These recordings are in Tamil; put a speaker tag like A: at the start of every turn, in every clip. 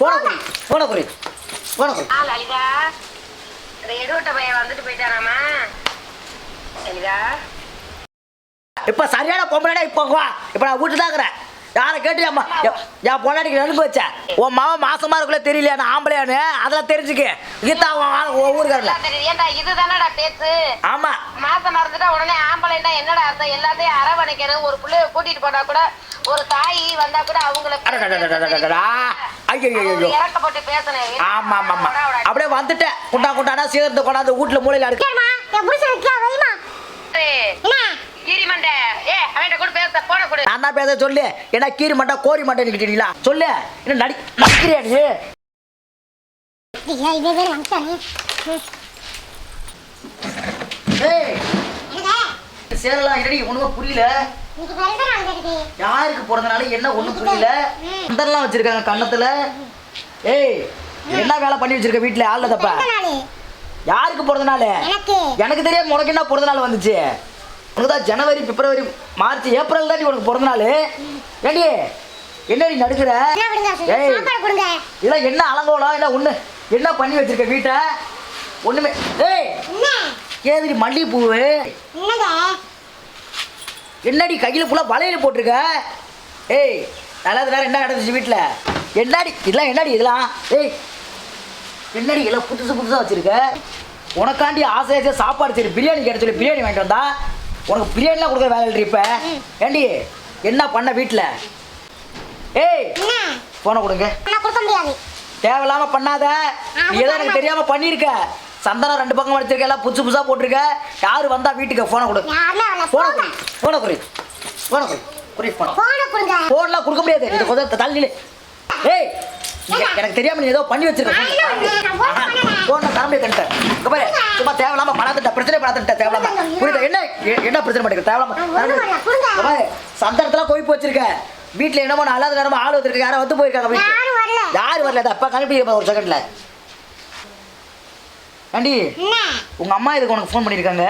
A: போன குறி போன குறி போன குறி
B: ஆ லலிதா இந்த எடுவட்ட பையன் வந்துட்டு போயிட்டாராமா? லலிதா
A: இப்ப சரியான பொம்பளை இப்ப வா. இப்ப நான் வீட்டு தான் இருக்கிறேன். யாரை கேட்டு அம்மா என் பொண்டாட்டிக்கு நடுப்பு வச்சேன் உன் மாவன் மாசமா இருக்குள்ள தெரியலையா நான் ஆம்பளையானு அதெல்லாம் தெரிஞ்சுக்க. கீதா ஊருக்காரல.
B: ஏன்டா இதுதானடா பேச்சு?
A: ஆமா.
B: மாசம் மறந்துட்டா உடனே ஆம்பளைன்னா என்னடா அர்த்தம்? எல்லாத்தையும் அரவணைக்கணும். ஒரு பிள்ளைய கூட்டிட்டு போனா கூட ஒரு தாய் வந்தா கூட அவங்கள இறக்கப்பட்டு பேசணும்
A: ஆமா ஆமா அப்படியே வந்துட்டேன். குண்டா குண்டானா சேர்ந்து கொண்டாந்து வீட்டுல மூலையில இருக்கு நான் தான் பேச சொல்லு. ஏன்னா கீரி மண்டா கோரி மண்டை நிக்கிட்டீங்களா சொல்லு. என்ன நடி நடிக்கிறியா நீ? சேரலாம் என்னடி ஒண்ணுமே புரியல. யாருக்கு பிறந்தனால என்ன ஒண்ணும் புரியல? அந்தர்லாம் வச்சிருக்காங்க கண்ணத்துல ஏய் என்ன வேலை பண்ணி வச்சிருக்க வீட்டுல ஆள்ல தப்ப? யாருக்கு பிறந்த நாள் எனக்கு தெரியாம உனக்கு என்ன பிறந்த நாள் வந்துச்சு? உனக்கு தான் ஜனவரி பிப்ரவரி மார்ச் ஏப்ரல் தான் உனக்கு பிறந்த நாள் ஏண்டி என்னடி நடுக்கிற ஏய். இதெல்லாம் என்ன அலங்கோலம் இல்லை ஒண்ணு. என்ன பண்ணி வச்சிருக்க வீட்டை? ஒண்ணுமே. ஏய். ஏதிரி மல்லிகைப்பூவு. என்னடி கையில் ஃபுல்லாக வளையல் போட்டிருக்க? ஏய் நல்லது நேரம் என்ன நடந்துச்சு வீட்டில் என்னடி இதெல்லாம் என்னடி இதெல்லாம்? ஏய் என்னடி எல்லாம் புதுசு புதுசாக வச்சிருக்க? உனக்காண்டி ஆசை ஆசையாக சாப்பாடு சரி பிரியாணி கேட்ட சொல்லி பிரியாணி வாங்கிட்டு வந்தா? உனக்கு பிரியாணிலாம் கொடுக்குற வேலை இப்போ. ஏண்டி என்ன பண்ண வீட்டில் ஏய் போனை கொடுங்க. தேவையில்லாம பண்ணாத. நீ ஏதோ எனக்கு தெரியாம பண்ணிருக்க. சந்தனம் ரெண்டு பக்கம் வச்சிருக்க எல்லாம் புதுசு புதுசா போட்டிருக்க. யாரு வந்தா வீட்டுக்கு போனை கொடு. போனை குறி போனை குறி போனை குறி குறி போன போன்லாம் கொடுக்க முடியாது. இது கொஞ்சம் தள்ளி நில்லு. ஏய் எனக்கு தெரியாம நீ ஏதோ பண்ணி வச்சிருக்க. போன தரம்பே பாரு சும்மா தேவையில்லாம பணத்திட்ட பிரச்சனை பணத்திட்ட தேவையில்லாம. புரியுதா? என்ன என்ன பிரச்சனை பண்ணிருக்க? பாரு சந்தனத்துல கொய்ப்பு வச்சிருக்க. வீட்டுல என்னமோ அல்லாத நேரமா ஆள் வச்சிருக்க யாரோ வந்து போயிருக்காங்க வீட்டுக்கு யார் வரல. அப்பா கணிப்பி ஒரு செகண்ட்ல ஆண்டி உங்க அம்மா இதுக்கு உனக்கு ஃபோன் பண்ணிருக்காங்க?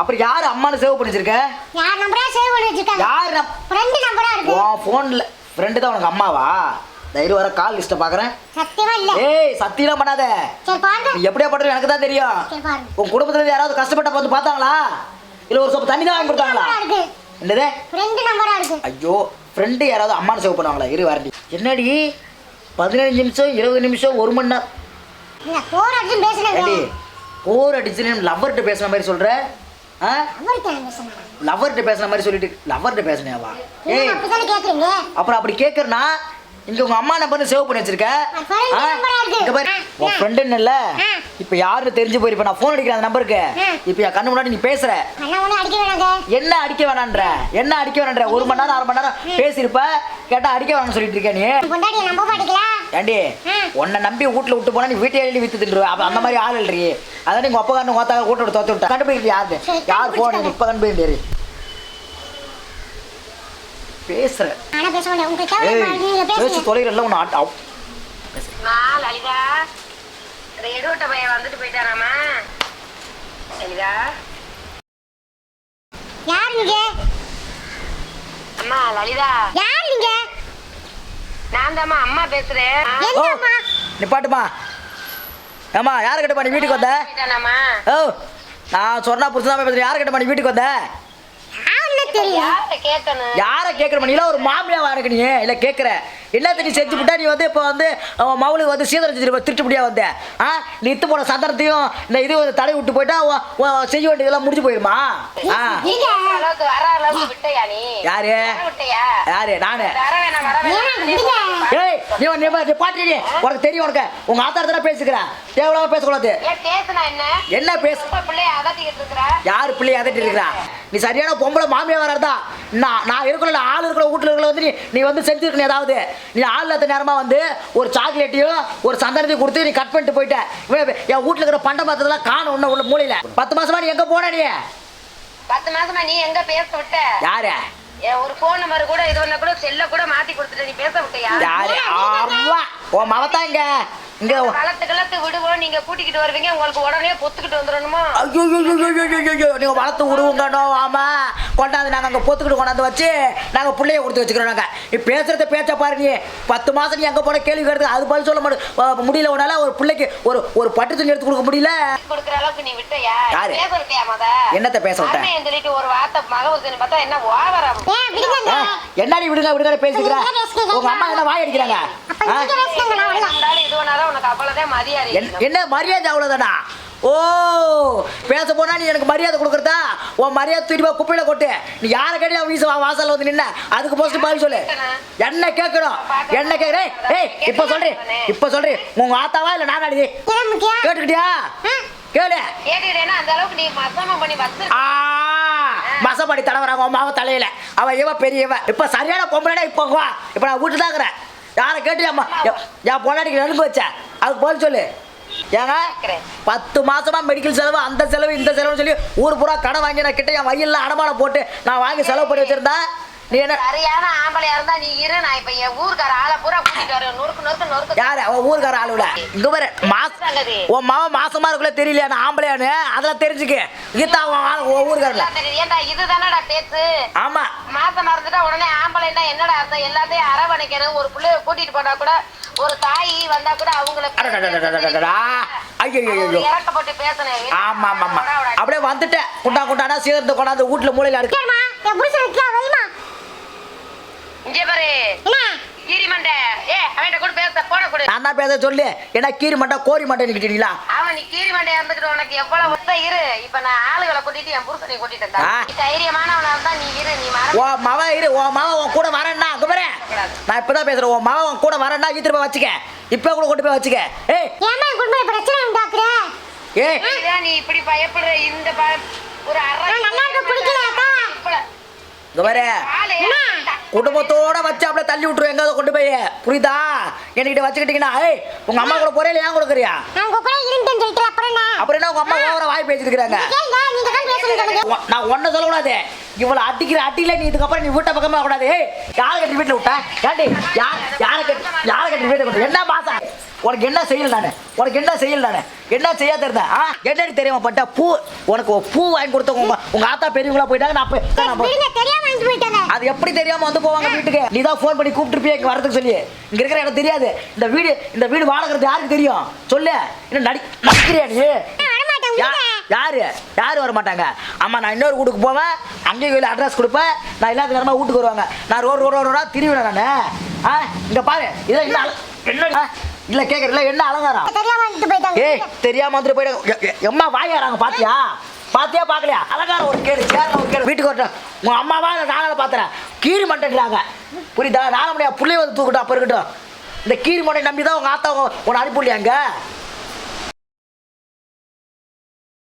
A: அப்புறம் யார் அம்மானு சேவ் பண்ணி வச்சிருக்க யார் நம்- உன் ஃபோன்ல ஃப்ரெண்டு தான் உனக்கு அம்மாவா? தைரியம் வர கால் லிஸ்ட்டை பார்க்குறேன்
C: சத்தியமா இல்ல.
A: ஏய் சத்தியெல்லாம் பண்ணாத.
C: சரி பாருங்க.
A: நீ எப்படியா பண்றது? எனக்கு தான் தெரியும்.
C: சரி பாருங்க.
A: உன் குடும்பத்துல யாராவது கஷ்டப்பட்ட வந்து பார்த்தாங்களா? இல்ல ஒரு சொப்பு தண்ணி தான் வாங்கி கொடுத்தாங்களா?
C: இருக்கு.
A: என்னது?
C: ரெண்டு நம்பரா இருக்கு.
A: ஐயோ ஃப்ரெண்டு யாராவது அம்மானு சேவ் பண்ணுவாங்களா? இரு வரண்டி என்னடி? பதினஞ்சு நிமிஷம் இருபது நிமிஷம் ஒரு மணி நேரம்
C: போர் அடிச்சு பேசுறேன்
A: போர் மாதிரி சொல்ற? ஆ? லவ்வர்கிட்ட மாதிரி சொல்லிட்டு லவ்வர்கிட்ட பேசுனியாவா? ஏய் அப்புறம் அப்படி கேக்குறனா? இங்க உங்க அம்மா நம்பர் சேவ் பண்ணி வச்சிருக்க. இங்க ஃப்ரெண்டுன்னு இல்லை இப்ப யாருன்னு தெரிஞ்சு போயிருப்ப நான் ஃபோன் அடிக்கிறேன் அந்த நம்பருக்கு. இப்ப என் கண்ணு முன்னாடி நீ பேசுற. என்ன அடிக்க வேணான்ற என்ன அடிக்க வேணான்ற ஒரு மணி நேரம் அரை மணி நேரம் பேசியிருப்ப கேட்டா அடிக்க வேணாம்னு சொல்லிட்டு இருக்க நீ. ஏண்டி. உன்னை நம்பி வீட்டுல விட்டு போனா நீ வீட்டை எழுதி வித்து தின்றுவ அந்த மாதிரி ஆள் இல்லையே அதான் நீங்க ஒப்பக்காரன் ஓத்தா வீட்டை விட்டு தோத்து விட்டா கண்டுபிடிக்கிறது யாரு? யார் போன். இப்ப கண்டுபிடிக்கிறது பேசுற.
C: நானே பேச
A: தொலைகிறல்ல உன்னை ஆட்ட
B: இந்த எடுவட்ட பையன் வந்துட்டு போயிட்டாராமா? லலிதா
C: யார் நீங்க
B: அம்மா லலிதா.
C: யார் நீங்க
B: நான் தாம்மா அம்மா பேசுறேன்.
A: ஓ நிப்பாட்டுமா ஏம்மா யார் கிட்ட நீ வீட்டுக்கு வந்த?
B: போயிட்டானாமா
A: ஓ நான் சொன்னா புரிச்சுதான் பேசுறேன். யார் கிட்ட நீ வீட்டுக்கு வந்த?
B: யார கேட்கணும்?
A: யாரை கேட்குற நீ ஒரு மாமியாவா இருக்கு நீ? இல்லை கேட்குற நீ செஞ்சு விட்டா நீ வந்து இப்போ வந்து அவன் மவுளுக்கு வந்து சீதனம் செஞ்சு திருட்டு முடியா வந்த? ஆ? நீ இத்து போன சந்தனத்தையும் இந்த இது தடை விட்டு போயிட்டா செய்ய வேண்டியதெல்லாம் முடிஞ்சு போயிருமா? ஆ? யாரு?
B: வர விட்டையா
A: யாரு நானு ஏய் நீ நீ பாட்டு உனக்கு தெரியும் உனக்கு. உங்க ஆத்தார் தானே பேசுகிறேன் தேவையில்லாம பேசக்கூடாது.
B: என்ன?
A: என்ன பேசு யார் பிள்ளைய அதட்டி இருக்கிறா? நீ சரியான பொம்பளை மாமியா வரதா நான் நான் இருக்கிற ஆள் இருக்கிற வீட்டில் இருக்கிற வந்து நீ நீ வந்து செஞ்சுருக்கணும் ஏதாவது. நீ ஆள் இல்லாத நேரமாக வந்து ஒரு சாக்லேட்டையும் ஒரு சந்தனத்தையும் கொடுத்து நீ கட் பண்ணிட்டு போயிட்ட. என் வீட்டில் இருக்கிற பண்ட பாத்திரத்தெல்லாம் காணும் ஒன்று உள்ள மூலையில் பத்து மாசமா நீ எங்கே போன நீ?
B: பத்து மாசமா நீ எங்க பேச விட்ட?
A: யாரு?
B: ஒரு போன் நம்பர் கூட இது வந்தா கூட செல்ல கூட மாத்தி கொடுத்துட்ட. நீ பேச விட்டியா
A: யாரு? உன் மவத்தா இங்க இங்க
B: வளர்த்து கிளத்து விடுவோம் நீங்க கூட்டிக்கிட்டு வருவீங்க உங்களுக்கு உடனே பொத்துக்கிட்டு வந்துடணுமா
A: ஐயோ நீங்க வளர்த்து விடுவோங்கண்ணோ ஆமா கொண்டாந்து நாங்க அங்க பொத்துக்கிட்டு கொண்டாந்து வச்சு நாங்க பிள்ளைய கொடுத்து வச்சுக்கிறோம் நாங்க நீ பேசுறத பேச்ச பாரு நீ பத்து மாசம் நீ எங்க போன கேள்வி கேட்டு அது பதில் சொல்ல மாட்டேன் முடியல உன்னால ஒரு பிள்ளைக்கு ஒரு ஒரு பட்டு துணி எடுத்து கொடுக்க முடியல
B: கொடுக்குற அளவுக்கு நீ விட்டயா
A: யாரு? என்னத்த பேச விட்டேன்?
B: சொல்லிட்டு ஒரு வார்த்தை மகவசனி பார்த்தா என்ன
A: ஆ, என்னடி விடுங்க விடுங்க பேசிக்கிற உங்க அம்மா என்ன வாய் அடிக்கிறாங்க
C: நான்
A: என்ன மரியாதை அவ்வளவுதானா? ஓ பேச போனா நீ எனக்கு மரியாதை கொடுக்குறதா? உன் மரியாதை போய் குப்பையில கொட்டு. நீ யாரை கேட்டு வீச வாசல்ல வந்து நின்ன. அதுக்கு போஸ்ட் பதில் சொல்லு. என்ன கேட்கணும்? என்ன கேக்குறேன் ஏய் இப்ப சொல்றேன். இப்ப சொல்றேன். உங்க ஆத்தாவா இல்ல நானாடி
C: இதான் முக்கியம்
A: கேட்டுக்கிட்டியா? கேளு.
B: கேட்டுக்கிட்டேன்னா அந்த அளவுக்கு நீ மசமம் பண்ணி வச்சு
A: ஆ மசப்படி தடவறாங்க உன் மாவ தலையில. அவ இவ பெரியவ. இப்ப சரியான பொம்பளைடா இப்ப வா. இப்ப நான் வீட்டு தான் யாரை கேட்டு அம்மா என் பொண்டாட்டிக்கு நெருப்பு வச்ச. அதுக்கு பதில் சொல்லு. ஏங்க பத்து மாசமா மெடிக்கல் செலவு அந்த செலவு இந்த செலவுன்னு சொல்லி ஊர் பூரா கடன் வாங்கி நான் கிட்ட என் வயல்ல அடமானம் போட்டு நான் வாங்கி செலவு பண்ணி வச்சிருந்தா நீ என்ன
B: சரியான ஆம்பளையா இருந்தா நீ இரு நான் இப்ப என் ஊருக்கார ஆளை பூரா கூட்டிட்டு நொறுக்கு நொறுக்கு நொறுக்கு.
A: யாரு? உன் ஊருக்கார ஆளுல இங்க பாரு மாசம் உன் மாவன் மாசமா இருக்குள்ள தெரியல நான் ஆம்பளையானு அதெல்லாம் தெரிஞ்சுக்க. கீதா உன் ஊருக்காரல
B: ஏன்டா இதுதானடா பேச்சு?
A: ஆமா.
B: மாசமா இருந்துட்டா உடனே ஆம்பளைன்னா என்னடா அர்த்தம்? எல்லாத்தையும் அரவணைக்கணும். ஒரு பிள்ளைய கூட்டிட்டு போனா கூட ஒரு தாய் வந்தா கூட அவங்கள இறக்கப்பட்டு பேசணும்
A: ஆமா ஆமா ஆமா. அப்படியே வந்துட்டேன். குண்டா குண்டானா சேர்ந்து கொண்டாந்து வீட்டுல மூலையில
C: இருக்கு
B: இங்க பாரு.
C: என்ன
B: கீரிமண்டை ஏ அவன்கிட்ட கூட பேச போன கொடு.
A: நான் தான் பேச சொல்லு. ஏன்னா கீரி மண்டை கோரி மண்டை நிக்கிட்டீங்களா
B: அவன் நீ கீரி மண்டையா இருந்துட்டு உனக்கு எவ்வளவு ஒத்த இரு. இப்ப நான் ஆளுகளை கூட்டிட்டு என் புருஷனை கூட்டிட்டு. வந்தேன் நீ தைரியமானவனா இருந்தா நீ இரு நீ மரம்
A: ஓ மவ இரு. ஓ மவ உன் கூட வரேன்னா அங்க பாரு. நான் இப்பதான் பேசுறேன். உன் மவ உன் கூட வரேன்னா இத்திரு போய் வச்சுக்க. இப்ப கூட கொண்டு போய் வச்சுக்க. ஏய்.
C: ஏமா பிரச்சனை உண்டாக்குற
A: ஏய்.
B: நீ இப்படி பயப்படுற இந்த ஒரு அரை
C: நான் நல்லா இருக்க பிடிக்கல, அக்கா.
A: இங்க பாரு.
B: ஆளு.
A: குடும்பத்தோட வச்சு அப்படியே தள்ளி விட்டுருவேன் எங்காவது கொண்டு போய்? புரியுதா? என்கிட்ட வச்சுக்கிட்டீங்கன்னா ஏய் உங்க அம்மா கூட போறே ஏன் கொடுக்குறியா?
C: அப்புறம் என்ன?
A: அப்புறம் என்ன? உங்க அம்மா ஓவரா வாய் பேசிருக்கிறாங்க நான் ஒன்ன சொல்லக்கூடாது. இவ்வளவு அடிக்கிற அடியில நீ இதுக்கப்புறம் நீ வீட்டை பக்கமே கூடாது யாரை கட்டி வீட்டுல விட்ட? ஏண்டி யார் யாரை கட்டி யாரை கட்டி வீட்டை விட்ட என்ன மாசம் உனக்கு என்ன செய்யல நானு? உனக்கு என்ன செய்யல நானு? என்ன செய்யாத இருந்தேன் ஆ? என்னடி தெரியுமா பட்ட பூ உனக்கு பூ வாங்கி கொடுத்தவங்க உங்க உங்க ஆத்தா பெரியவங்களா போயிட்டாங்க நான் அது எப்படி தெரியாம வந்து போவாங்க வீட்டுக்கு? நீ தான் ஃபோன் பண்ணி கூப்பிட்டுருப்பிய இங்க வரதுக்கு சொல்லி. இங்க இருக்கிற எனக்கு தெரியாது. இந்த வீடு இந்த வீடு வாடகிறது யாருக்கு தெரியும்? சொல்லு. இன்னும் நடி நடிக்கிறியா நீ? யாரு? யாரு வர மாட்டாங்க ஆமா நான் இன்னொரு வீட்டுக்கு போவேன். அங்கேயும் போய் அட்ரஸ் கொடுப்பேன். நான் இல்லாத நேரமா வீட்டுக்கு வருவாங்க. நான் ரோடு ரோடு ரோடா திருவிழா நான். ஆ இங்க பாரு. இதை என்ன என்ன இல்ல கேக்குற இல்ல என்ன அலங்காரம்?
C: தெரியாம வந்துட்டு போயிட்டாங்க.
A: ஏய் தெரியாம வந்துட்டு போயிட்டு எ- எ- எம்மா வாயாராங்க பாத்தியா? பாத்தியா? பாக்கலையா? அலங்காரம் ஒரு கேடு சேர்ல ஒரு கேடு வீட்டுக்கு வரட்டும். உங்க அம்மாவா நானும் பாத்துறேன். கீரி மண்டைங்கிறாங்க புரியுதா? நானும் முடியாது புள்ளைய வந்து தூக்கட்டும் அப்ப இருக்கட்டும். இந்த கீரி மண்டை நம்பி தான் உங்க ஆத்தா உன்னை அனுப்பிடலையாங்க